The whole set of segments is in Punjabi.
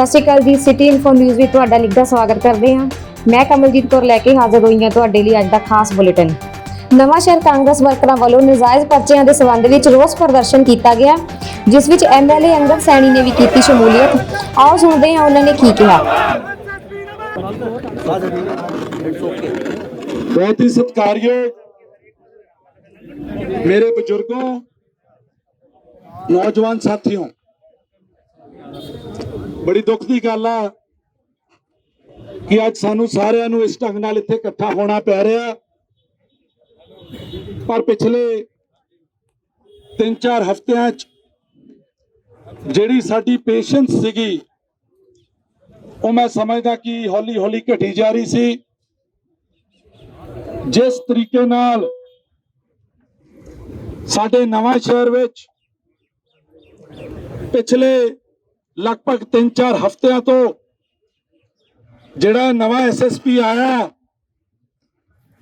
ਸਤਿ ਸ਼੍ਰੀ ਅਕਾਲ ਜੀ ਸਿਟੀ ਇਨਫੋ ਨਿਊਜ਼ ਵਿੱਚ ਤੁਹਾਡਾ ਨਿੱਘਾ ਸਵਾਗਤ ਕਰਦੇ ਹਾਂ। ਮੈਂ ਕਮਲਜੀਤ ਕੌਰ ਲੈ ਕੇ ਹਾਜ਼ਰ ਹੋਈ ਹਾਂ ਤੁਹਾਡੇ ਲਈ ਅੱਜ ਦਾ ਖਾਸ ਬੁਲੇਟਿਨ। ਨਵਾਂ ਸ਼ਹਿਰ ਕਾਂਗਰਸ ਵਰਕਰਾਂ ਵੱਲੋਂ ਨਜਾਇਜ਼ ਪਰਚਿਆਂ ਦੇ ਸਬੰਧ ਵਿੱਚ ਰੋਸ ਪ੍ਰਦਰਸ਼ਨ ਕੀਤਾ ਗਿਆ, ਜਿਸ ਵਿੱਚ ਐਮਐਲਏ ਅੰਗਦ ਸੈਣੀ ਨੇ ਵੀ ਕੀਤੀ ਸ਼ਮੂਲੀਅਤ। ਆਓ ਸੁਣਦੇ ਹਾਂ ਉਹਨਾਂ ਨੇ ਕੀ ਕਿਹਾ। ਬਹੁਤ ਹੀ ਸਤਿਕਾਰਯੋਗ ਮੇਰੇ ਬਜ਼ੁਰਗੋ, ਨੌਜਵਾਨ ਸਾਥੀਓ ਬੜੀ ਦੁੱਖ ਦੀ ਗੱਲ ਆ ਕਿ ਅੱਜ ਸਾਨੂੰ ਸਾਰਿਆਂ ਨੂੰ ਇਸ ਢੰਗ ਨਾਲ ਇੱਥੇ ਇਕੱਠਾ ਹੋਣਾ ਪੈ ਰਿਹਾ। ਪਰ ਪਿਛਲੇ 3-4 ਹਫ਼ਤਿਆਂ 'ਚ ਜਿਹੜੀ ਸਾਡੀ ਪੇਸ਼ੈਂਸ ਸੀਗੀ, ਉਹ ਮੈਂ ਸਮਝਦਾ ਕਿ ਹੌਲੀ ਹੌਲੀ ਘਟੀ ਜਾ ਰਹੀ ਸੀ। ਜਿਸ ਤਰੀਕੇ ਨਾਲ ਸਾਡੇ ਨਵਾਂ ਸ਼ਹਿਰ ਵਿੱਚ ਪਿਛਲੇ ਲਗਭਗ 3-4 ਹਫ਼ਤਿਆਂ ਤੋਂ ਜਿਹੜਾ ਨਵਾਂ ਐਸਐਸਪੀ ਆਇਆ,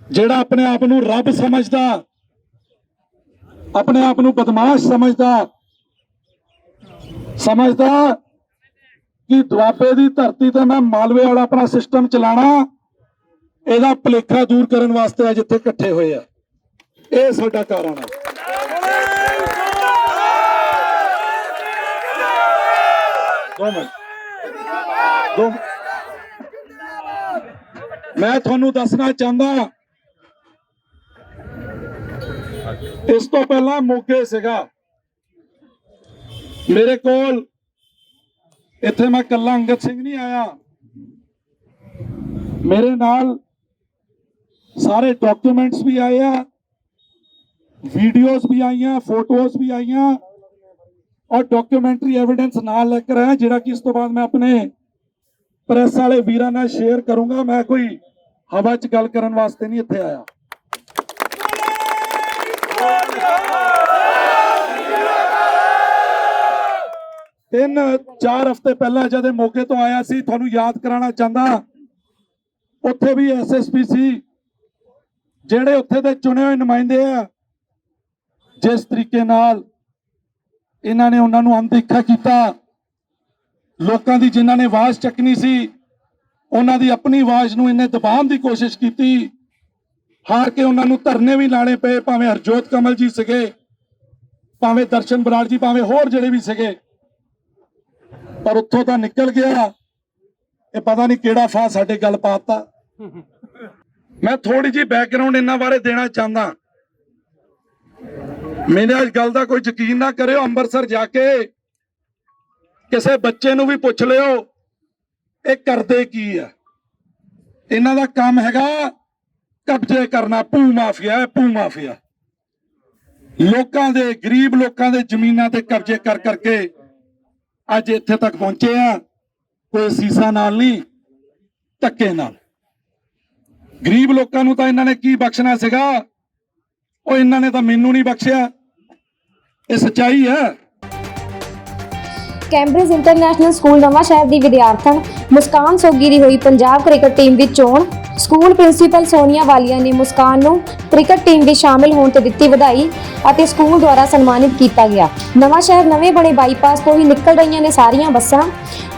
ਜਿਹੜਾ ਆਪਣੇ ਆਪ ਨੂੰ ਰੱਬ ਸਮਝਦਾ, ਆਪਣੇ ਆਪ ਨੂੰ ਬਦਮਾਸ਼ ਸਮਝਦਾ ਸਮਝਦਾ ਕਿ ਦੁਆਬੇ ਦੀ ਧਰਤੀ ਤੇ ਮੈਂ ਮਾਲਵੇ ਵਾਲਾ ਆਪਣਾ ਸਿਸਟਮ ਚਲਾਣਾ, ਇਹਦਾ ਭੁਲੇਖਾ ਦੂਰ ਕਰਨ ਵਾਸਤੇ ਅੱਜ ਇੱਥੇ ਇਕੱਠੇ ਹੋਏ ਆ। ਇਹ ਸਾਡਾ ਕਾਰਨ ਹੈ ਦੋ ਮਿੰਟ ਦੋ। ਮੈਂ ਤੁਹਾਨੂੰ ਦੱਸਣਾ ਚਾਹੁੰਦਾ ਇਸ ਤੋਂ ਪਹਿਲਾਂ ਮੋਗੇ ਸੀਗਾ। ਮੇਰੇ ਕੋਲ ਇੱਥੇ ਮੈਂ ਕੱਲਾ ਅੰਗਦ ਸਿੰਘ ਨਹੀਂ ਆਇਆ। ਮੇਰੇ ਨਾਲ ਸਾਰੇ ਡਾਕੂਮੈਂਟਸ ਵੀ ਆਏ ਆ। ਵੀਡੀਓਜ਼ ਵੀ ਆਈਆਂ ਫੋਟੋਜ਼ ਵੀ ਆਈਆਂ। ਔਰ ਡਾਕੂਮੈਂਟਰੀ ਐਵੀਡੈਂਸ ਨਾਲ ਲੈ ਕੇ ਆਇਆ ਜਿਹੜਾ ਕਿ ਇਸ ਤੋਂ ਬਾਅਦ ਮੈਂ ਆਪਣੇ ਪ੍ਰੈਸ ਵਾਲੇ ਵੀਰਾਂ ਨਾਲ ਸ਼ੇਅਰ ਕਰੂੰਗਾ। ਮੈਂ ਕੋਈ ਹਵਾ 'ਚ ਗੱਲ ਕਰਨ ਵਾਸਤੇ ਨਹੀਂ ਇੱਥੇ ਆਇਆ। ਤਿੰਨ, ਚਾਰ ਹਫ਼ਤੇ ਪਹਿਲਾਂ ਜਦ ਮੌਕੇ ਤੋਂ ਆਇਆ ਸੀ, ਤੁਹਾਨੂੰ ਯਾਦ ਕਰਾਉਣਾ ਚਾਹੁੰਦਾ, ਉੱਥੇ ਵੀ ਐਸਐਸਪੀ ਸੀ, ਜਿਹੜੇ ਉੱਥੇ ਦੇ ਚੁਣੇ ਹੋਏ ਨੁਮਾਇੰਦੇ ਆ, ਜਿਸ ਤਰੀਕੇ ਨਾਲ ਇਹਨਾਂ ਨੇ ਉਹਨਾਂ ਨੂੰ ਅਣਦੇਖਾ ਕੀਤਾ। ਲੋਕਾਂ ਦੀ ਜਿਨ੍ਹਾਂ ਨੇ ਆਵਾਜ਼ ਚੱਕਣੀ ਸੀ, ਉਹਨਾਂ ਦੀ ਆਪਣੀ ਆਵਾਜ਼ ਨੂੰ ਇਹਨੇ ਦਬਾਉਣ ਦੀ ਕੋਸ਼ਿਸ਼ ਕੀਤੀ। ਹਾਰ ਕੇ ਉਹਨਾਂ ਨੂੰ ਧਰਨੇ ਵੀ ਲਾਣੇ ਪਏ, ਭਾਵੇਂ ਹਰਜੋਤ ਕਮਲ ਜੀ ਸੀਗੇ, ਭਾਵੇਂ ਦਰਸ਼ਨ ਬਰਾੜ ਜੀ, ਭਾਵੇਂ ਹੋਰ ਜਿਹੜੇ ਵੀ ਸੀਗੇ। ਪਰ ਉੱਥੋਂ ਤਾਂ ਨਿਕਲ ਗਿਆ। ਇਹ ਪਤਾ ਨਹੀਂ ਕਿਹੜਾ ਫਾ ਸਾਡੇ ਗੱਲ ਪਾਤਾ ਮੈਂ ਥੋੜੀ ਜੀ ਬੈਕਗ੍ਰਾਉਂਡ ਇਹਨਾਂ ਬਾਰੇ ਦੇਣਾ ਚਾਹੁੰਦਾ। ਮੇਰੇ ਇਸ ਗੱਲ ਦਾ ਕੋਈ ਯਕੀਨ ਨਾ ਕਰਿਓ, ਅੰਮ੍ਰਿਤਸਰ ਜਾ ਕੇ ਕਿਸੇ ਬੱਚੇ ਨੂੰ ਵੀ ਪੁੱਛ ਲਿਓ, ਇਹ ਕਰਦੇ ਕੀ ਆ? ਇਹਨਾਂ ਦਾ ਕੰਮ ਹੈਗਾ ਕਬਜ਼ੇ ਕਰਨਾ, ਭੂ ਮਾਫੀਆ ਭੂ ਮਾਫੀਆ। ਲੋਕਾਂ ਦੇ, ਗਰੀਬ ਲੋਕਾਂ ਦੇ ਜ਼ਮੀਨਾਂ ਤੇ ਕਬਜ਼ੇ ਕਰ ਕਰਕੇ ਅੱਜ ਇੱਥੇ ਤੱਕ ਪਹੁੰਚੇ ਆ, ਕੋਈ ਸੀਸਾ ਨਾਲ ਨਹੀਂ, ਧੱਕੇ ਨਾਲ। ਗਰੀਬ ਲੋਕਾਂ ਨੂੰ ਤਾਂ ਇਹਨਾਂ ਨੇ ਕੀ ਬਖਸ਼ਣਾ ਸੀਗਾ? ਉਹ ਇਹਨਾਂ ਨੇ ਤਾਂ ਮੈਨੂੰ ਨਹੀਂ ਬਖਸ਼ਿਆ। ਇਹ ਸੱਚਾਈ ਹੈ। ਕੈਂਬਰਿਜ ਇੰਟਰਨੈਸ਼ਨਲ ਸਕੂਲ ਨਵਾਂ ਸ਼ਹਿਰ ਦੀ ਵਿਦਿਆਰਥਣ ਮੁਸਕਾਨ ਸੋਗੀ ਦੀ ਹੋਈ ਪੰਜਾਬ ਕ੍ਰਿਕਟ ਟੀਮ ਵਿੱਚ ਚੋਣ। ਸਕੂਲ ਪ੍ਰਿੰਸੀਪਲ ਸੋਨੀਆ ਵਾਲੀਆ ਨੇ ਮੁਸਕਾਨ ਨੂੰ ਕ੍ਰਿਕਟ ਟੀਮ ਵਿੱਚ ਸ਼ਾਮਿਲ ਹੋਣ ਤੇ ਦਿੱਤੀ ਵਧਾਈ ਅਤੇ ਸਕੂਲ ਦੁਆਰਾ ਸਨਮਾਨਿਤ ਕੀਤਾ ਗਿਆ। ਨਵਾਂ ਸ਼ਹਿਰ ਨਵੇਂ ਬਣੇ ਬਾਈਪਾਸ ਤੋਂ ਹੀ ਨਿਕਲ ਰਹੀਆਂ ਨੇ ਸਾਰੀਆਂ ਬੱਸਾਂ।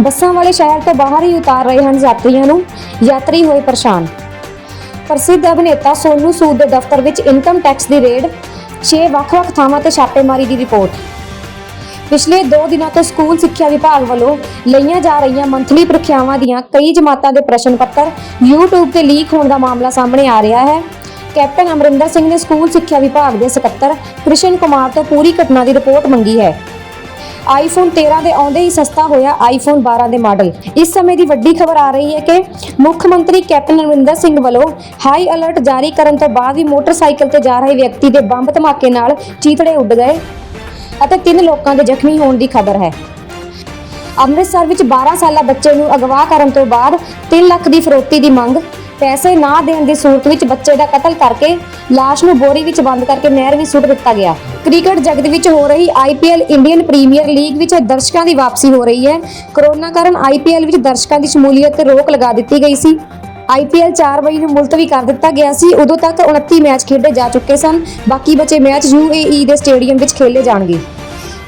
ਬੱਸਾਂ ਵਾਲੇ ਸ਼ਹਿਰ ਤੋਂ ਬਾਹਰ ਹੀ ਉਤਾਰ ਰਹੇ ਹਨ ਯਾਤਰੀਆਂ ਨੂੰ। ਯਾਤਰੀ ਹੋਏ ਪਰੇਸ਼ਾਨ। ਪ੍ਰਸਿੱਧ ਅਭਿਨੇਤਾ ਸੋਨੂ ਸੂਦ ਦੇ ਦਫ਼ਤਰ ਵਿੱਚ ਇਨਕਮ ਟੈਕਸ ਦੀ ਰੇਡ 6 ਵੱਖ-ਵੱਖ ਥਾਵਾਂ ਤੇ ਛਾਪੇਮਾਰੀ ਦੀ ਰਿਪੋਰਟ। ਪਿਛਲੇ 2 ਦਿਨਾਂ ਤੋਂ ਸਕੂਲ ਸਿੱਖਿਆ ਵਿਭਾਗ ਵੱਲੋਂ ਲਈਆਂ ਜਾ ਰਹੀਆਂ ਮੰਥਲੀ ਪ੍ਰੀਖਿਆਵਾਂ ਦੀਆਂ ਕਈ ਜਮਾਤਾਂ ਦੇ ਪ੍ਰਸ਼ਨ ਪੱਤਰ YouTube ਤੇ ਲੀਕ ਹੋਣ ਦਾ ਮਾਮਲਾ ਸਾਹਮਣੇ ਆ ਰਿਹਾ ਹੈ। ਕੈਪਟਨ ਅਮਰਿੰਦਰ ਸਿੰਘ ਨੇ ਸਕੂਲ ਸਿੱਖਿਆ ਵਿਭਾਗ ਦੇ ਸਕੱਤਰ ਕ੍ਰਿਸ਼ਨ ਕੁਮਾਰ ਤੋਂ ਪੂਰੀ ਘਟਨਾ ਦੀ ਰਿਪੋਰਟ ਮੰਗੀ ਹੈ। ਆਈਫੋਨ 13 ਦੇ ਆਉਂਦੇ ਹੀ ਸਸਤਾ ਹੋਇਆ ਆਈਫੋਨ 12 ਦੇ ਮਾਡਲ। ਇਸ ਸਮੇਂ ਦੀ ਵੱਡੀ ਖਬਰ ਆ ਰਹੀ ਹੈ ਕਿ ਮੁੱਖ ਮੰਤਰੀ ਕੈਪਟਨ ਅਮਰਿੰਦਰ ਸਿੰਘ ਵੱਲੋਂ ਹਾਈ ਅਲਰਟ ਜਾਰੀ ਕਰਨ ਤੋਂ ਬਾਅਦ ਵੀ ਮੋਟਰਸਾਈਕਲ ਤੇ ਜਾ ਰਹੇ ਵਿਅਕਤੀ ਦੇ ਬੰਬ ਧਮਾਕੇ ਨਾਲ ਚੀਤੜੇ ਉੱਡ ਗਏ ਅਤੇ ਤਿੰਨ ਲੋਕਾਂ ਦੇ ਜ਼ਖਮੀ ਹੋਣ ਦੀ ਖਬਰ ਹੈ। ਅੰਮ੍ਰਿਤਸਰ ਵਿੱਚ 12 ਸਾਲਾ ਬੱਚੇ ਨੂੰ ਅਗਵਾ ਕਰਨ ਤੋਂ ਬਾਅਦ 3 ਲੱਖ ਦੀ ਫਰੋਤੀ ਦੀ ਮੰਗ ਪੈਸੇ ਨਾ ਦੇਣ ਦੀ ਸੂਰਤ ਵਿੱਚ ਬੱਚੇ ਦਾ ਕਤਲ ਕਰਕੇ ਲਾਸ਼ ਨੂੰ ਬੋਰੀ ਵਿੱਚ ਬੰਦ ਕਰਕੇ ਨਹਿਰ ਵਿੱਚ ਸੁੱਟ ਦਿੱਤਾ ਗਿਆ। ਕ੍ਰਿਕਟ ਜਗਤ ਵਿੱਚ ਹੋ ਰਹੀ ਆਈਪੀਐਲ ਇੰਡੀਅਨ ਪ੍ਰੀਮੀਅਰ ਲੀਗ ਵਿੱਚ ਦਰਸ਼ਕਾਂ ਦੀ ਵਾਪਸੀ ਹੋ ਰਹੀ ਹੈ। ਕਰੋਨਾ ਕਾਰਨ ਆਈਪੀਐਲ ਵਿੱਚ ਦਰਸ਼ਕਾਂ ਦੀ ਸ਼ਮੂਲੀਅਤ ਤੇ ਰੋਕ ਲਗਾ ਦਿੱਤੀ ਗਈ ਸੀ। ਆਈਪੀਐਲ 4 ਮਈ ਨੂੰ ਮੁਲਤਵੀ ਕਰ ਦਿੱਤਾ ਗਿਆ ਸੀ। ਉਦੋਂ ਤੱਕ 29 ਮੈਚ ਖੇਡੇ ਜਾ ਚੁੱਕੇ ਸਨ। ਬਾਕੀ ਬਚੇ ਮੈਚ ਯੂਏਈ ਦੇ ਸਟੇਡੀਅਮ ਵਿੱਚ ਖੇਲੇ ਜਾਣਗੇ।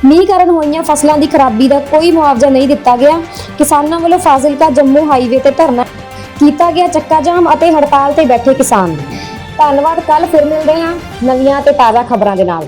ਮੀਂਹ ਕਾਰਨ ਹੋਈਆਂ ਫਸਲਾਂ ਦੀ ਖਰਾਬੀ ਦਾ ਕੋਈ ਮੁਆਵਜ਼ਾ ਨਹੀਂ ਦਿੱਤਾ ਗਿਆ। ਕਿਸਾਨਾਂ ਵੱਲੋਂ ਫਾਜ਼ਿਲਕਾ ਜੰਮੂ ਹਾਈਵੇ ਤੇ ਧਰਨਾ ਕੀਤਾ ਗਿਆ ਚੱਕਾ ਜਾਮ ਅਤੇ ਹੜਤਾਲ ਤੇ ਬੈਠੇ ਕਿਸਾਨ। ਧੰਨਵਾਦ ਕੱਲ ਫਿਰ ਮਿਲਦੇ ਹਾਂ ਨਵੀਆਂ ਤੇ ਤਾਜ਼ਾ ਖਬਰਾਂ ਦੇ ਨਾਲ।